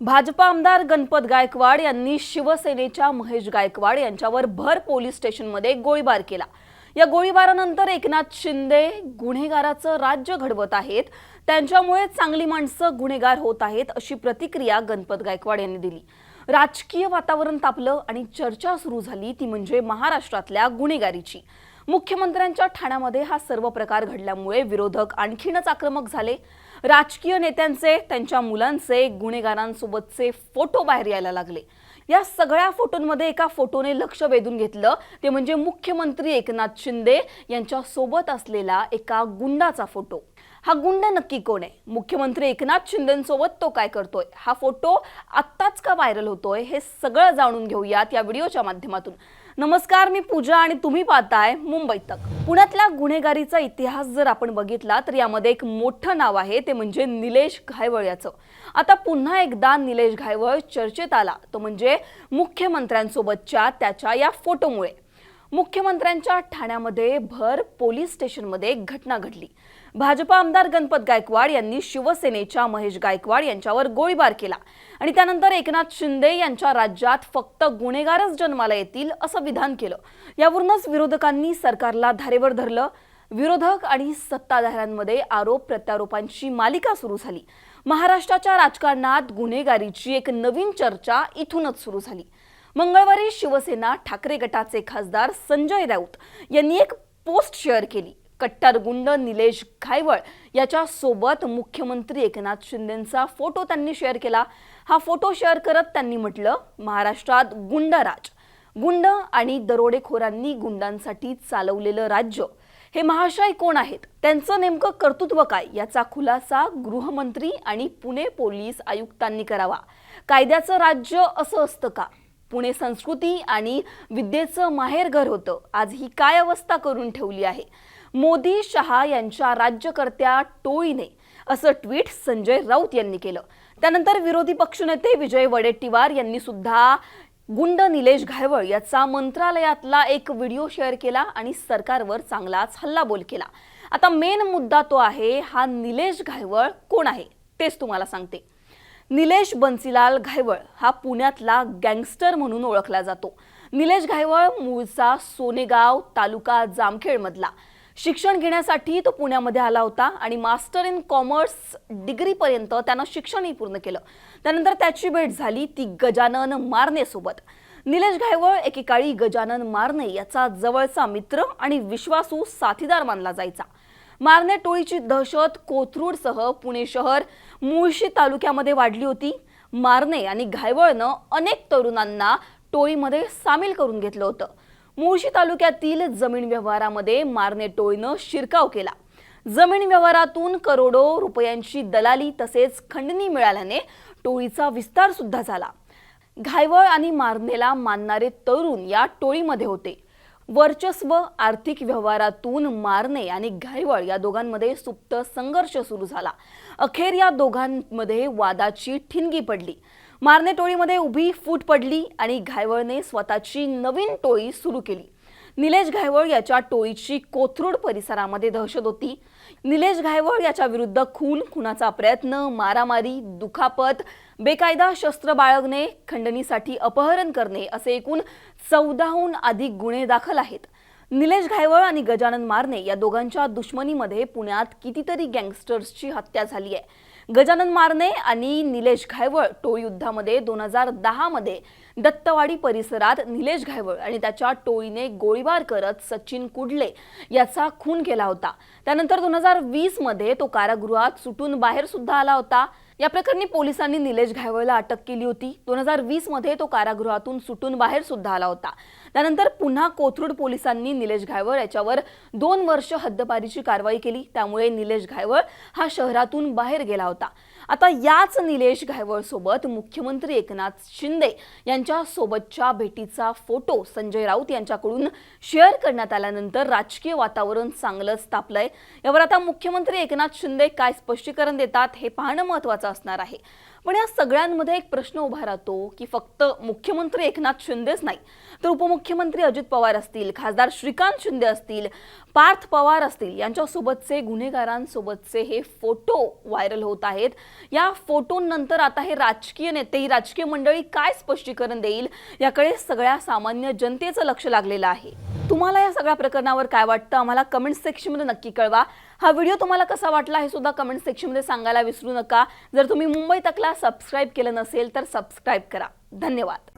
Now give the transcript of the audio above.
भाजपा आमदार गणपत गायकवाड यांनी शिवसेनेच्या महेश गायकवाड यांच्यावर भर पोलीस स्टेशनमध्ये गोळीबार केला. या गोळीबारानंतर एकनाथ शिंदे गुन्हेगाराचं राज्य घडवत आहेत. त्यांच्यामुळे चांगली माणसं गुन्हेगार होत आहेत अशी प्रतिक्रिया गणपत गायकवाड यांनी दिली. राजकीय वातावरण तापलं आणि चर्चा सुरू झाली ती म्हणजे महाराष्ट्रातल्या गुन्हेगारीची. मुख्यमंत्र्यांच्या ठाण्यामध्ये हा सर्व प्रकार घडल्यामुळे विरोधक आणखीनच आक्रमक झाले. राजकीय नेत्यांचे त्यांच्या मुलांचे गुन्हेगारांसोबतचे फोटो बाहेर यायला लागले. या सगळ्या फोटोंमध्ये एका फोटोने लक्ष वेधून घेतलं. ते म्हणजे मुख्यमंत्री एकनाथ शिंदे यांच्या सोबत असलेला एका गुंडाचा फोटो. हा गुंड नक्की कोण आहे? मुख्यमंत्री एकनाथ शिंदेसोबत तो काय करतोय? हा फोटो आत्ताच का व्हायरल होतोय हे सगळं जाणून घेऊयात या व्हिडिओच्या माध्यमातून. नमस्कार मी पूजा आणि तुम्ही पाहताय मुंबई तक. पुण्यातल्या गुन्हेगारीचा इतिहास जर आपण बघितला तर यामध्ये एक मोठं नाव आहे ते म्हणजे निलेश घायवळ याचं. आता पुन्हा एकदा निलेश घायवळ चर्चेत आला. तो म्हणजे मुख्यमंत्र्यांसोबतच्या त्याच्या या फोटोमुळे. मुख्यमंत्र्यांच्या ठाण्यामध्ये भर पोलीस स्टेशनमध्ये एक घटना घडली. भाजपा आमदार गणपत गायकवाड यांनी शिवसेनेच्या महेश गायकवाड यांच्यावर गोळीबार केला. आणि त्यानंतर एकनाथ शिंदे यांच्या राज्यात फक्त गुन्हेगारच जन्माला येतील असं विधान केलं. यावरूनच विरोधकांनी सरकारला धारेवर धरलं. विरोधक आणि सत्ताधाऱ्यांमध्ये आरोप प्रत्यारोपांची मालिका सुरू झाली. महाराष्ट्राच्या राजकारणात गुन्हेगारीची एक नवीन चर्चा इथूनच सुरू झाली. मंगळवारी शिवसेना ठाकरे गटाचे खासदार संजय राऊत यांनी एक पोस्ट शेअर केली. कट्टर गुंड निलेश घायवळ याच्यासोबत मुख्यमंत्री एकनाथ शिंदेंचा फोटो त्यांनी शेअर केला. हा फोटो शेअर करत त्यांनी म्हटलं महाराष्ट्रात गुंडराज. गुंड आणि दरोडेखोरांनी गुंडांसाठी चालवलेलं राज्य. हे महाशय कोण आहेत? त्यांचं नेमकं कर्तृत्व काय? याचा खुलासा गृहमंत्री आणि पुणे पोलीस आयुक्तांनी करावा. कायद्याचं राज्य असं असतं का? पुणे संस्कृती आणि विद्येचं माहेरघर होतं. आज ही काय अवस्था करून ठेवली आहे? मोदी शहा यांच्या राज्यकर्त्या टोळीने असं ट्विट संजय राऊत यांनी केलं. त्यानंतर विरोधी पक्षनेते विजय वडेट्टीवार यांनी सुद्धा गुंड निलेश घायवळ याचा मंत्रालयातला एक व्हिडिओ शेअर केला आणि सरकारवर चांगलाच हल्लाबोल केला. आता मेन मुद्दा तो आहे हा निलेश घायवळ कोण आहे? तेच तुम्हाला सांगते. निलेश बन्सीलाल घायवळ हा पुण्यातला गँगस्टर म्हणून ओळखला जातो. निलेश घायवळ मूळचा सोनेगाव तालुका जामखेडमधला. शिक्षण घेण्यासाठी तो पुण्यामध्ये आला होता आणि मास्टर इन कॉमर्स डिग्रीपर्यंत त्यानं शिक्षणही पूर्ण केलं. त्यानंतर त्याची भेट झाली ती गजानन मारनेसोबत निलेश घायवळ एकेकाळी गजानन मारणे याचा जवळचा मित्र आणि विश्वासू साथीदार मानला जायचा. मारणे टोळीची दहशत कोथरूडसह पुणे शहर मुळशी तालुक्यामध्ये वाढली होती. मारणे आणि घायवळनं अनेक तरुणांना टोळीमध्ये सामील करून घेतलं होतं. मुळशी तालुक्यातील जमीन व्यवहारामध्ये मारणे टोळीनं शिरकाव केला. जमीन व्यवहारातून करोडो रुपयांची दलाली तसेच खंडणी मिळाल्याने टोळीचा विस्तार सुद्धा झाला. घायवळ आणि मारनेला मानणारे तरुण या टोळीमध्ये होते. वर्चस्व आर्थिक व्यवहारातून मारणे आणि घायवळ या दोघांमध्ये सुप्त संघर्ष सुरू झाला. अखेर या दोघांमध्ये वादाची ठिणगी पडली. मारणे टोळीमध्ये उभी फूट पडली आणि घायवळने स्वतःची नवीन टोळी सुरू केली. निलेश घायवळ याच्या टोळीची कोथरूड परिसरामध्ये दहशत होती. निलेश घायवळ याच्या विरुद्ध खून खुनाचा प्रयत्न मारामारी दुखापत बेकायदा शस्त्र बाळगणे खंडणीसाठी अपहरण करणे असे एकूण चौदाहून अधिक गुन्हे दाखल आहेत. निलेश घायवळ आणि गजानन मारणे या दोघांच्या दुश्मनीमध्ये पुण्यात कितीतरी गँगस्टर्सची हत्या झाली आहे. गजानन मारणे आणि निलेश घायवळ टोळी युद्धामध्ये दोन हजार दहामध्ये दत्तवाडी परिसरात निलेश घायवळ आणि त्याच्या टोळीने गोळीबार करत सचिन कुडले याचा खून केला होता. त्यानंतर दोन हजार वीसमध्ये तो कारागृहात सुटून बाहेर सुद्धा आला होता. या प्रकरणी पोलिसांनी निलेश घायवळला अटक केली होती. दोन हजार वीसमध्ये तो कारागृहातून सुटून बाहेर सुद्धा आला होता. त्यानंतर पुन्हा कोथरूड पोलिसांनी निलेश घायवळ याच्यावर दोन वर्ष हद्दपारीची कारवाई केली. त्यामुळे निलेश घायवळ हा शहरातून बाहेर गेला होता. आता याच निलेश घायवळ सोबत मुख्यमंत्री एकनाथ शिंदे यांच्या सोबतच्या भेटीचा फोटो संजय राऊत यांच्याकडून शेअर करण्यात आल्यानंतर राजकीय वातावरण चांगलंच तापलंय. यावर आता मुख्यमंत्री एकनाथ शिंदे काय स्पष्टीकरण देतात हे पाहणं महत्वाचं असणार आहे. पण या सगळ्यांमध्ये एक प्रश्न उभा राहतो की फक्त मुख्यमंत्री एकनाथ शिंदेच नाही तर उपमुख्यमंत्री अजित पवार असतील खासदार श्रीकांत शिंदे असतील पार्थ पवार असतील यांच्यासोबतचे गुन्हेगारांसोबतचे हे फोटो व्हायरल होत आहेत. या फोटोंनंतर आता हे राजकीय नेते ही राजकीय मंडळी काय स्पष्टीकरण देईल याकडे सगळ्या सामान्य जनतेचं लक्ष लागलेलं आहे. तुम्हाला या सगळ्या प्रकरणावर काय वाटतं? आम्हाला कमेंट सेक्शनमध्ये नक्की कळवा. हा व्हिडिओ तुम्हाला कसा वाटला हे सुद्धा कमेंट सेक्शनमध्ये सांगायला विसरू नका. जर तुम्ही मुंबई तकला सबस्क्राईब केलं नसेल तर सबस्क्राईब करा. धन्यवाद.